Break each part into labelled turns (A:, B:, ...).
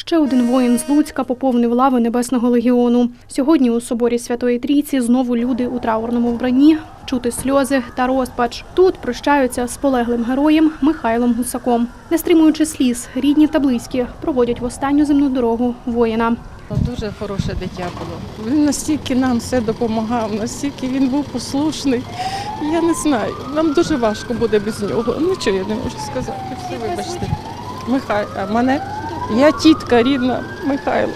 A: Ще один воїн з Луцька поповнив лави Небесного легіону. Сьогодні у соборі Святої Трійці знову люди у траурному вбранні, чути сльози та розпач. Тут прощаються з полеглим героєм Михайлом Гусаком. Не стримуючи сліз, рідні та близькі проводять в останню земну дорогу воїна.
B: Дуже хороше дитя було. Він настільки нам все допомагав, настільки він був послушний. Я не знаю. Нам дуже важко буде без нього. Нічого я не можу сказати. Все, вибачте. Михай, а мене? Я тітка рідна Михайло.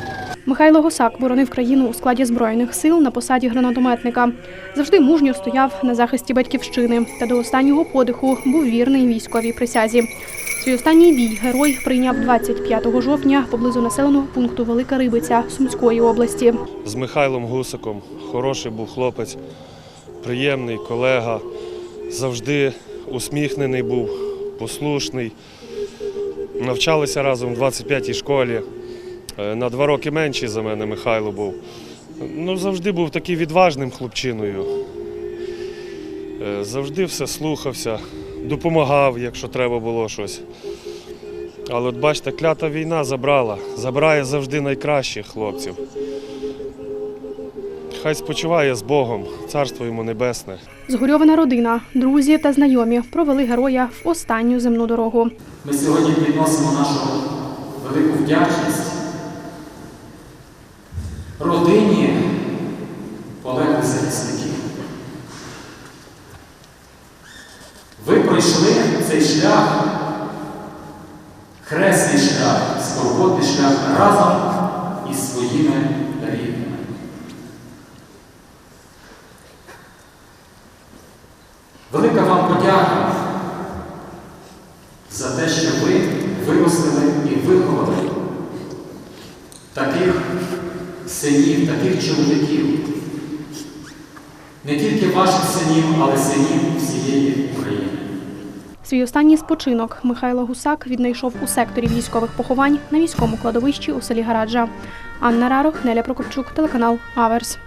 A: Михайло Гусак боронив країну у складі збройних сил на посаді гранатометника. Завжди мужньо стояв на захисті батьківщини та до останнього подиху був вірний військовій присязі. Свій останній бій герой прийняв 25 жовтня поблизу населеного пункту Велика Рибиця Сумської області.
C: з Михайлом Гусаком. Хороший був хлопець, приємний колега, завжди усміхнений був, послушний. Навчалися разом в 25-й школі. Е, На два роки менший за мене Михайло був. Ну, завжди був такий відважним хлопчиною. Е, Завжди все слухався, допомагав, якщо треба було щось. Але от бачите, клята війна забрала, забирає завжди найкращих хлопців. Хай спочиває з Богом, царство йому небесне.
A: Згорьована родина, друзі та знайомі провели героя в останню земну дорогу.
D: Ми сьогодні підносимо нашу велику вдячність родині полеглих захисників. Ви пройшли цей шлях, хресний шлях, скорботний шлях разом із своїми рідними. Велика вам подяка за те, що ви виростили і виховали таких синів, таких чоловіків. Не тільки ваших синів, але синів всієї України.
A: Свій останній спочинок Михайло Гусак віднайшов у секторі військових поховань на міському кладовищі у селі Гараджа. Анна Рарох, Неля Прокопчук, телеканал Аверс.